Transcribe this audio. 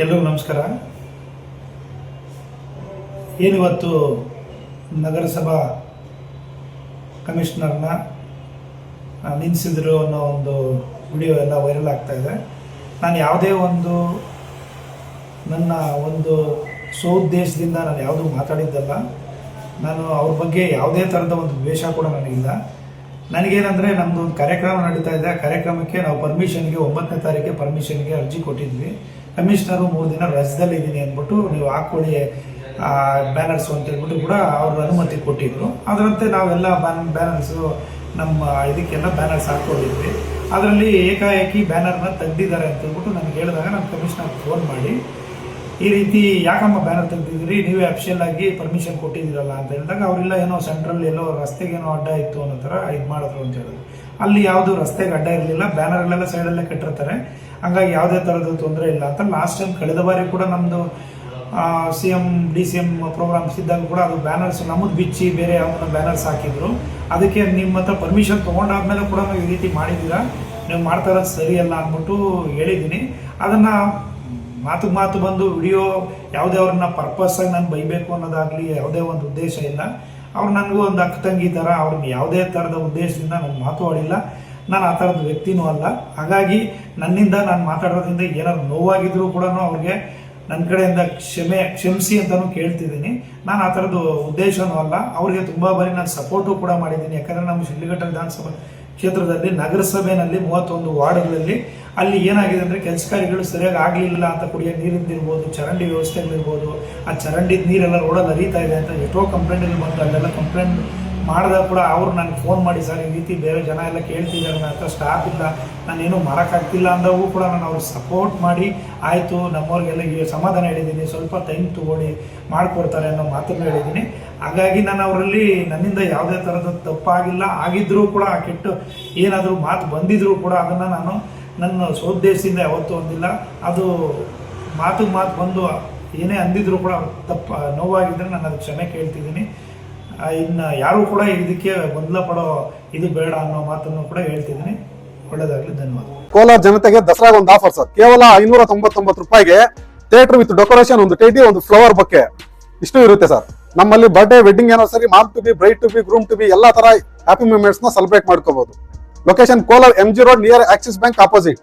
ಎಲ್ರಿಗೂ ನಮಸ್ಕಾರ. ಏನಿವತ್ತು ನಗರಸಭಾ ಕಮಿಷನರ್ನ ನಿಲ್ಲಿಸಿದ್ರು ಅನ್ನೋ ಒಂದು ವಿಡಿಯೋ ಎಲ್ಲ ವೈರಲ್ ಆಗ್ತಾ ಇದೆ. ನಾನು ಯಾವುದೇ ಒಂದು ನನ್ನ ಒಂದು ಸ್ವಉದ್ದೇಶದಿಂದ ನಾನು ಯಾವುದೂ ಮಾತಾಡಿದ್ದಲ್ಲ. ನಾನು ಅವ್ರ ಬಗ್ಗೆ ಯಾವುದೇ ಥರದ ಒಂದು ದ್ವೇಷ ಕೂಡ ನನಗಿಲ್ಲ. ನನಗೇನಂದರೆ ನಮ್ದು ಒಂದು ಕಾರ್ಯಕ್ರಮ ನಡೀತಾ ಇದೆ. ಆ ಕಾರ್ಯಕ್ರಮಕ್ಕೆ ನಾವು ಪರ್ಮಿಷನ್ಗೆ ಒಂಬತ್ತನೇ ತಾರೀಕಿಗೆ ಪರ್ಮಿಷನ್ಗೆ ಅರ್ಜಿ ಕೊಟ್ಟಿದ್ವಿ. ಕಮಿಷನರು ಮೂರು ದಿನ ರಜದಲ್ಲಿ ಇದ್ದೀನಿ ಅಂದ್ಬಿಟ್ಟು ನೀವು ಹಾಕ್ಕೊಳ್ಳಿ ಬ್ಯಾನರ್ಸ್ ಅಂತ ಹೇಳ್ಬಿಟ್ಟು ಕೂಡ ಅವ್ರ ಅನುಮತಿ ಕೊಟ್ಟಿದ್ರು. ಅದರಂತೆ ನಾವೆಲ್ಲ ಬ್ಯಾನ್ ಬ್ಯಾನರ್ಸು ನಮ್ಮ ಇದಕ್ಕೆಲ್ಲ ಬ್ಯಾನರ್ಸ್ ಹಾಕ್ಕೊಂಡಿದ್ವಿ ಅದರಲ್ಲಿ ಏಕಾಏಕಿ ಬ್ಯಾನರ್ನ ತೆಗ್ದಿದ್ದಾರೆ ಅಂತ ಹೇಳ್ಬಿಟ್ಟು ನನಗೆ ಹೇಳಿದಾಗ ನಾನು ಕಮಿಷನರ್ ಫೋನ್ ಮಾಡಿ ಈ ರೀತಿ ಯಾಕಮ್ಮ ಬ್ಯಾನರ್ ತೆಗ್ದಿದ್ರಿ ನೀವೇ ಅಫಿಷಿಯಲ್ ಆಗಿ ಪರ್ಮಿಷನ್ ಕೊಟ್ಟಿದ್ದೀರಲ್ಲ ಅಂತ ಹೇಳಿದಾಗ ಅವರೆಲ್ಲ ಏನೋ ಸೆಂಟ್ರಲ್ ಎಲ್ಲೋ ರಸ್ತೆಗೆ ಏನೋ ಅಡ್ಡ ಇತ್ತು ಅನ್ನೋ ಥರ ಇದು ಮಾಡಿದ್ರು ಅಂತ ಹೇಳಿದ್ರು. ಅಲ್ಲಿ ಯಾವುದು ರಸ್ತೆಗೆ ಅಡ್ಡ ಇರಲಿಲ್ಲ ಬ್ಯಾನರ್ಗಳೆಲ್ಲ ಸೈಡಲ್ಲೇ ಕಟ್ಟಿರ್ತಾರೆ. ಹಂಗಾಗಿ ಯಾವುದೇ ಥರದ ತೊಂದರೆ ಇಲ್ಲ ಅಂತ ಲಾಸ್ಟ್ ಟೈಮ್ ಕಳೆದ ಬಾರಿ ಕೂಡ ನಮ್ಮದು C M D C M programs ಇದ್ದಾಗ ಕೂಡ ಅದು ಬ್ಯಾನರ್ಸ್ ನಮ್ಮದು ಬಿಚ್ಚಿ ಬೇರೆ ಯಾವ್ದನ್ನ ಬ್ಯಾನರ್ಸ್ ಹಾಕಿದ್ರು. ಅದಕ್ಕೆ ನಿಮ್ಮ ಹತ್ರ ಪರ್ಮಿಷನ್ ತೊಗೊಂಡಾದ್ಮೇಲೆ ಕೂಡ ನಾವು ಈ ರೀತಿ ಮಾಡಿದ್ದೀರಾ? ನೀವು ಮಾಡ್ತಾ ಇರೋದು ಸರಿಯಲ್ಲ ಅಂದ್ಬಿಟ್ಟು ಹೇಳಿದ್ದೀನಿ. ಅದನ್ನು ಮಾತು ಮಾತು ಬಂದು ವಿಡಿಯೋ ಯಾವುದೇ ಅವ್ರನ್ನ ಪರ್ಪಸ್ಸಾಗಿ ನಾನು ಬೈಬೇಕು ಅನ್ನೋದಾಗಲಿ ಯಾವುದೇ ಒಂದು ಉದ್ದೇಶ ಇಲ್ಲ. ಅವ್ರು ನನಗೂ ಒಂದು ಅಕ್ಕ ತಂಗಿ ಥರ ಅವ್ರನ್ನ ಯಾವುದೇ ಥರದ ಉದ್ದೇಶದಿಂದ ನಾನು ಮಾತು ಆಡಿಲ್ಲ. ನಾನು ಆ ಥರದ ವ್ಯಕ್ತಿನೂ ಅಲ್ಲ. ಹಾಗಾಗಿ ನನ್ನಿಂದ ನಾನು ಮಾತಾಡೋದ್ರಿಂದ ಏನಾದ್ರು ನೋವಾಗಿದ್ರೂ ಕೂಡ ಅವ್ರಿಗೆ ನನ್ನ ಕಡೆಯಿಂದ ಕ್ಷಮೆ, ಕ್ಷಮಿಸಿ ಅಂತಲೂ ಕೇಳ್ತಿದ್ದೀನಿ. ನಾನು ಆ ಥರದ್ದು ಉದ್ದೇಶನೂ ಅಲ್ಲ. ಅವರಿಗೆ ತುಂಬ ಬಾರಿ ನಾನು ಸಪೋರ್ಟು ಕೂಡ ಮಾಡಿದ್ದೀನಿ. ಯಾಕಂದರೆ ನಮ್ಮ ಶಿಲ್ಲಿಘಟ್ಟ ವಿಧಾನಸಭಾ ಕ್ಷೇತ್ರದಲ್ಲಿ ನಗರಸಭೆಯಲ್ಲಿ ಮೂವತ್ತೊಂದು ವಾರ್ಡ್ಗಳಲ್ಲಿ ಅಲ್ಲಿ ಏನಾಗಿದೆ ಅಂದರೆ ಕೆಲಸ ಕಾರ್ಯಗಳು ಸರಿಯಾಗಿ ಆಗಲಿಲ್ಲ ಅಂತ ಕುಡಿಯೋ ನೀರಿಂದಿರ್ಬೋದು ಚರಂಡಿ ವ್ಯವಸ್ಥೆಗಳಿರ್ಬೋದು ಆ ಚರಂಡಿ ನೀರೆಲ್ಲ ರೋಡಲ್ಲಿ ಹರಿತಾ ಇದೆ ಅಂತ ಎಷ್ಟೋ ಕಂಪ್ಲೇಂಟ್ಗಳು ಬಂತು, ಅಲ್ಲೆಲ್ಲ ಕಂಪ್ಲೇಂಟ್ ಮಾಡಿದಾಗ ಕೂಡ ಅವ್ರು ನನಗೆ ಫೋನ್ ಮಾಡಿ, ಸರ್, ಈ ರೀತಿ ಬೇರೆ ಜನ ಎಲ್ಲ ಕೇಳ್ತಿದ್ದಾರೆ ನನ್ನ ಹತ್ರ ಸ್ಟಾಫ್ ಇಲ್ಲ, ನಾನೇನು ಮಾಡೋಕ್ಕಾಗ್ತಿಲ್ಲ ಅಂದಾಗೂ ಕೂಡ ನಾನು ಅವ್ರಿಗೆ ಸಪೋರ್ಟ್ ಮಾಡಿ, ಆಯಿತು, ನಮ್ಮವ್ರಿಗೆಲ್ಲ ಸಮಾಧಾನ ಹೇಳಿದ್ದೀನಿ, ಸ್ವಲ್ಪ ಟೈಮ್ ತೊಗೊಳ್ಳಿ, ಮಾಡಿಕೊಡ್ತಾರೆ ಅನ್ನೋ ಮಾತನ್ನು ಹೇಳಿದ್ದೀನಿ. ಹಾಗಾಗಿ ನಾನು ಅವರಲ್ಲಿ ನನ್ನಿಂದ ಯಾವುದೇ ಥರದ ತಪ್ಪಾಗಿಲ್ಲ ಆಗಿದ್ದರೂ ಕೂಡ ಆ ಕೆಟ್ಟು ಏನಾದರೂ ಮಾತು ಬಂದಿದ್ರೂ ಕೂಡ ಅದನ್ನು ನಾನು ನನ್ನ ಸ್ವೋದ್ದೇಶದಿಂದ ಯಾವತ್ತೂ ಒಂದಿಲ್ಲ ಅದು ಮಾತು ಮಾತು ಬಂದು ಏನೇ ಅಂದಿದ್ರು ಕೂಡ ತಪ್ಪ ನೋವಾಗಿದ್ದರೆ ನಾನು ಅದಕ್ಕೆ ಕ್ಷಮೆ ಕೇಳ್ತಿದ್ದೀನಿ. ಇನ್ನು ಯಾರೂ ಕೂಡ ಇದಕ್ಕೆ ಗೊಂದಲ ಪಡೋ ಇದು ಬೇಡ ಅನ್ನೋ ಮಾತನ್ನು ಕೂಡ ಹೇಳ್ತಿದ್ದೀನಿ. ಒಳ್ಳೆಯದಾಗಲಿ ಧನ್ಯವಾದ. ಕೋಲಾರ ಜನತೆಗೆ ದಸರಾಗ ಒಂದು ಆಫರ್ ಸರ್. ಕೇವಲ ಐನೂರ ತೊಂಬತ್ತೊಂಬತ್ತು ರೂಪಾಯಿಗೆ ಥಿಯೇಟರ್ ವಿತ್ ಡೆಕೋರೇಷನ್ ಒಂದು ಟೇಟಿ ಒಂದು ಫ್ಲವರ್ ಬೊಕ್ಕೆ ಇಷ್ಟು ಇರುತ್ತೆ ಸರ್. ನಮ್ಮಲ್ಲಿ ಬರ್ಡೇ ವೆಡ್ಡಿಂಗ್ ಏನೋ ಸರಿ mark to be bride to be groom to be ಎಲ್ಲ ತರ ಹ್ಯಾಪಿ ಮೂಮೆಂಟ್ಸ್ನ ಸೆಲೆಬ್ರೇಟ್ ಮಾಡ್ಕೋಬಹುದು Location Kolar MG Road near Axis Bank opposite.